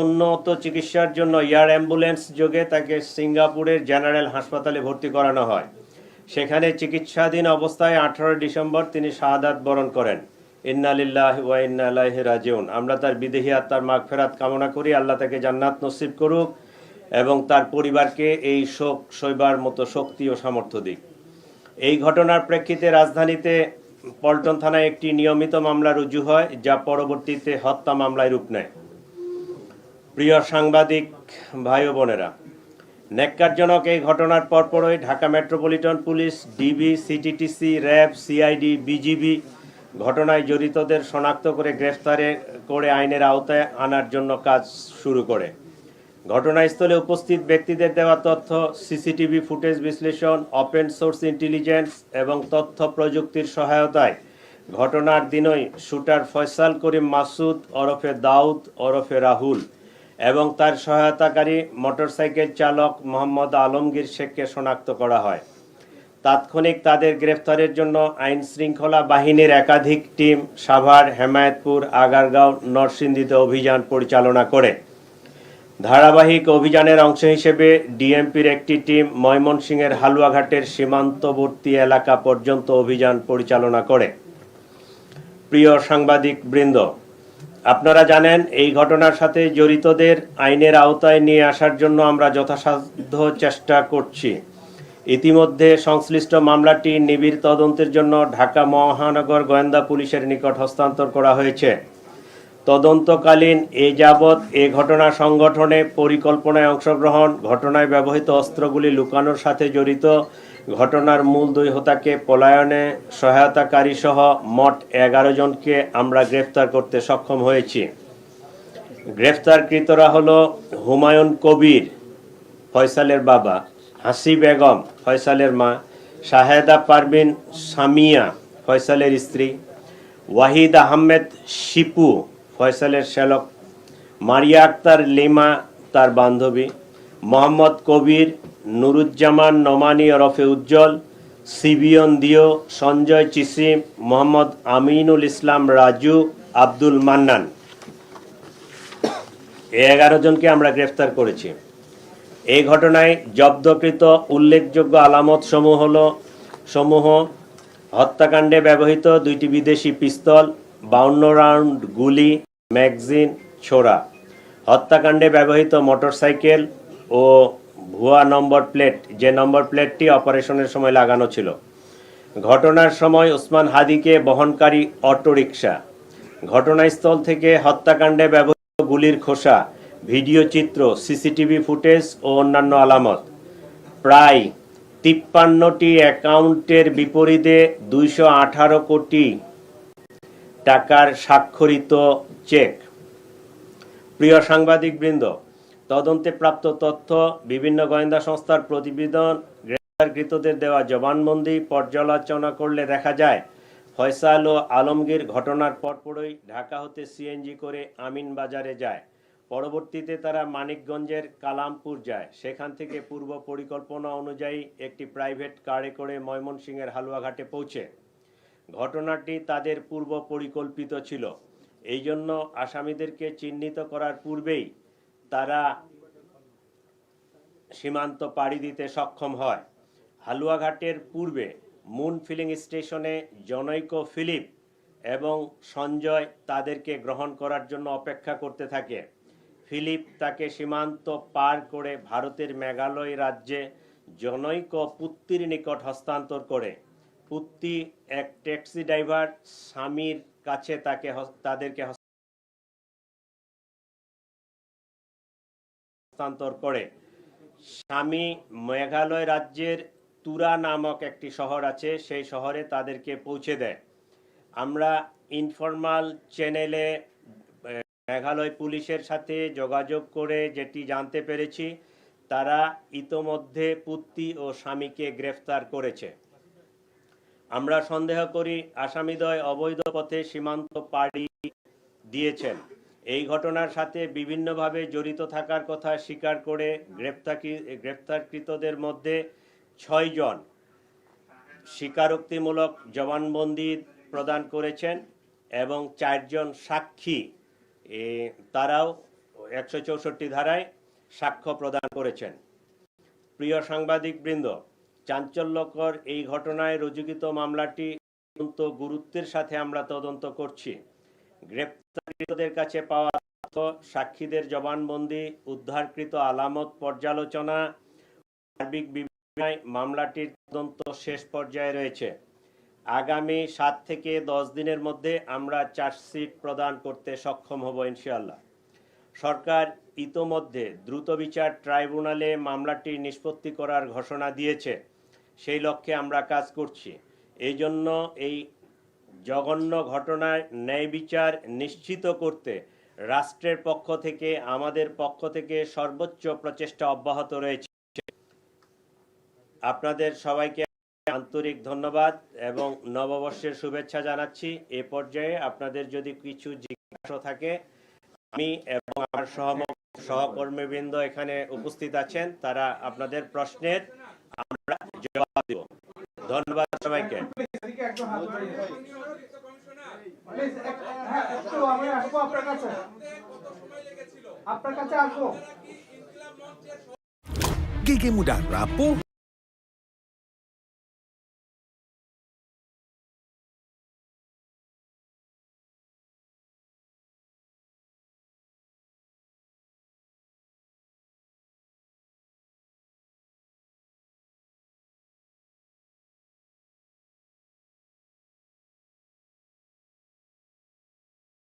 উন্নত চিকিৎসার জন্য এয়ার অ্যাম্বুলেন্স যোগে তাকে সিঙ্গাপুরের জেনারেল হাসপাতালে ভর্তি করানো হয়। সেখানে চিকিৎসাধীন অবস্থায় আঠারো ডিসেম্বর তিনি শাহাদাত বরণ করেন। ইন্নালিল্লাহ ওয়া রাজিউন। আমরা তার বিদেহী আত্মার মাগফেরাত কামনা করি। আল্লাহ তাকে জান্নাত নসিব করুক এবং তার পরিবারকে এই শোক সইবার মতো শক্তি ও সামর্থ্য দিক। এই ঘটনার প্রেক্ষিতে রাজধানীতে পল্টন থানায় একটি নিয়মিত মামলা রুজু হয়, যা পরবর্তীতে হত্যা মামলায় রূপ নেয়। প্রিয় সাংবাদিক, ভাই বোনেরা, ন্যাক্কারজনক এই ঘটনার পরপরই Dhaka metropolitan police, DB, CTTC, RAB, CID, BGB ঘটনায় জড়িতদের শনাক্ত করে গ্রেফতারে করে আইনের আওতায় আনার জন্য কাজ শুরু করে। ঘটনাস্থলে উপস্থিত ব্যক্তিদের দেওয়া তথ্য, সিসিটিভি ফুটেজ বিশ্লেষণ, ওপেন সোর্স ইন্টেলিজেন্স এবং তথ্য প্রযুক্তির সহায়তায় ঘটনার দিনই শুটার ফয়সাল করিম মাসুদ, ওরফে দাউদ, ওরফে রাহুল এবং তার সহায়তাকারী মোটরসাইকেল চালক মোহাম্মদ আলমগীর শেখকে শনাক্ত করা হয়। তাৎক্ষণিক তাদের গ্রেফতারের জন্য আইন শৃঙ্খলা বাহিনীর একাধিক টিম সাভার, হেমায়তপুর, আগারগাঁও, নরসিংদীতে অভিযান পরিচালনা করে। ধারাবাহিক অভিযানের অংশ হিসেবে ডিএমপির একটি টিম ময়মনসিংহের হালুয়াঘাটের সীমান্তবর্তী এলাকা পর্যন্ত অভিযান পরিচালনা করে। প্রিয় সাংবাদিক বৃন্দ আপনারা জানেন, এই ঘটনার সাথে জড়িতদের আইনের আওতায় নিয়ে আসার জন্য আমরা যথাসাধ্য চেষ্টা করছি। ইতিমধ্যে সংশ্লিষ্ট মামলাটি নিবিড় তদন্তের জন্য ঢাকা মহানগর গোয়েন্দা পুলিশের নিকট হস্তান্তর করা হয়েছে। তদন্তকালীন এ যাবৎ এ ঘটনা সংগঠনে পরিকল্পনায় অংশগ্রহণ, ঘটনায় ব্যবহৃত অস্ত্রগুলি লুকানোর সাথে জড়িত ঘটনার মূল দুই হোতাকে পলায়নে সহায়তাকারী সহ মোট এগারো জনকে আমরা গ্রেফতার করতে সক্ষম হয়েছি। গ্রেফতারকৃতরা হলো হুমায়ুন কবির, ফয়সালের বাবা হাসি বেগম, ফয়সালের মা, শাহেদা পারভিন সামিয়া, ফয়সালের স্ত্রী, ওয়াহিদ আহমেদ শিপু, ফয়সালের শ্যালক, মারিয়া আক্তার লিমা, তার বান্ধবী, মোহাম্মদ কবির নুরুজ্জামান নমানি ওরফে উজ্জ্বল, সিবিয়ন দিও, সঞ্জয় চিসিম, মোহাম্মদ আমিনুল ইসলাম রাজু, আব্দুল মান্নান। এগারো জনকে আমরা গ্রেফতার করেছি। এই ঘটনায় জব্দকৃত উল্লেখযোগ্য আলামত সমূহ হল, সমূহ, হত্যাকাণ্ডে ব্যবহৃত দুইটি বিদেশি পিস্তল, বাউন্ন রাউন্ড গুলি, ম্যাগজিন, ছোড়া। হত্যাকাণ্ডে ব্যবহৃত মোটরসাইকেল ও ভুয়া নম্বর প্লেট, যে নম্বর প্লেটটি অপারেশনের সময় লাগানো ছিল। ঘটনার সময় ওসমান হাদিকে বহনকারী অটোরিকশা। ঘটনাস্থল থেকে হত্যাকাণ্ডে ব্যবহৃত গুলির খোসা, ভিডিও চিত্র, সিসিটিভি ফুটেজ ও অন্যান্য আলামত। প্রায় তিপ্পান্নটি অ্যাকাউন্টের বিপরীতে দুইশো আঠারো কোটি টাকার স্বাক্ষরিত চেক। প্রিয় সাংবাদিকবৃন্দ তদন্তে প্রাপ্ত তথ্য, বিভিন্ন গোয়েন্দা সংস্থার প্রতিবেদন, গ্রেপ্তারকৃতদের দেওয়া জবানবন্দি পর্যালোচনা করলে দেখা যায়, ফয়সাল ও আলমগীর ঘটনার পরপরই ঢাকা হতে সিএনজি করে আমিন বাজারে যায়। পরবর্তীতে তারা মানিকগঞ্জের কালামপুর যায়। সেখান থেকে পূর্ব পরিকল্পনা অনুযায়ী একটি প্রাইভেট কারে করে ময়মনসিংহের হালুয়াঘাটে পৌঁছে। ঘটনাটি তাদের পূর্ব পরিকল্পিত ছিল। এই জন্য আসামিদেরকে চিহ্নিত করার পূর্বেই তারা সীমান্ত পাড়ি দিতে সক্ষম হয়। হালুয়াঘাটের পূর্বে মুন ফিলিং স্টেশনে জনৈক ফিলিপ এবং সঞ্জয় তাদেরকে গ্রহণ করার জন্য অপেক্ষা করতে থাকে। ফিলিপ তাকে সীমান্ত পার করে ভারতের মেঘালয় রাজ্যে জনৈক পুত্তির নিকট হস্তান্তর করে। পুত্তি এক ট্যাক্সি ড্রাইভার স্বামীর কাছে তাকে তাদেরকে হস্তান্তর করে। স্বামী মেঘালয় রাজ্যের তুরা নামক একটি শহর আছে, সেই শহরে তাদেরকে পৌঁছে দেয়। আমরা ইনফরমাল চ্যানেলে মেঘালয় পুলিশের সাথে যোগাযোগ করে যেটি জানতে পেরেছি, তারা ইতোমধ্যে পুত্তি ও স্বামীকে গ্রেফতার করেছে। আমরা সন্দেহ করি, আসামিদ্বয় অবৈধ পথে সীমান্ত পাড়ি দিয়েছেন। এই ঘটনার সাথে বিভিন্নভাবে জড়িত থাকার কথা স্বীকার করে গ্রেপ্তারকৃ, গ্রেপ্তারকৃতদের মধ্যে ছয়জন স্বীকারোক্তিমূলক জবানবন্দি প্রদান করেছেন এবং চারজন সাক্ষী তারাও একশো চৌষট্টি ধারায় সাক্ষ্য প্রদান করেছেন। প্রিয় সাংবাদিক বৃন্দ চাঞ্চল্যকর এই ঘটনায় রুজুকিত মামলাটি অত্যন্ত গুরুত্বের সাথে আমরা তদন্ত করছি। গ্রেপ্তারকৃতদের কাছে পাওয়া তথ্য, সাক্ষীদের জবানবন্দি, উদ্ধারকৃত আলামত পর্যালোচনা, সার্বিক বিবেচনায় মামলাটির তদন্ত শেষ পর্যায়ে রয়েছে। আগামী সাত থেকে দশ দিনের মধ্যে আমরা চার্জশিট প্রদান করতে সক্ষম হব ইনশাআল্লাহ। সরকার ইতোমধ্যে দ্রুত বিচার ট্রাইব্যুনালে মামলাটি নিষ্পত্তি করার ঘোষণা দিয়েছে। সেই লক্ষ্যে আমরা কাজ করছি। এই জন্য এই জঘন্য ঘটনার ন্যায় বিচার নিশ্চিত করতে রাষ্ট্রের পক্ষ থেকে, আমাদের পক্ষ থেকে সর্বোচ্চ প্রচেষ্টা অব্যাহত রয়েছে। আপনাদের সবাইকে আন্তরিক ধন্যবাদ এবং নববর্ষের শুভেচ্ছা জানাচ্ছি। এ পর্যায়ে আপনাদের যদি কিছু জিজ্ঞাসা থাকে, আমি এবং আমার সহম সহকর্মীবৃন্দ এখানে উপস্থিত আছেন, তারা আপনাদের প্রশ্নের আমরা জবাব দেব। ধন্যবাদ সবাইকে। আমি আসব আপনার কাছে। আপনার কাছে আসব। Gigi Muda Rapuh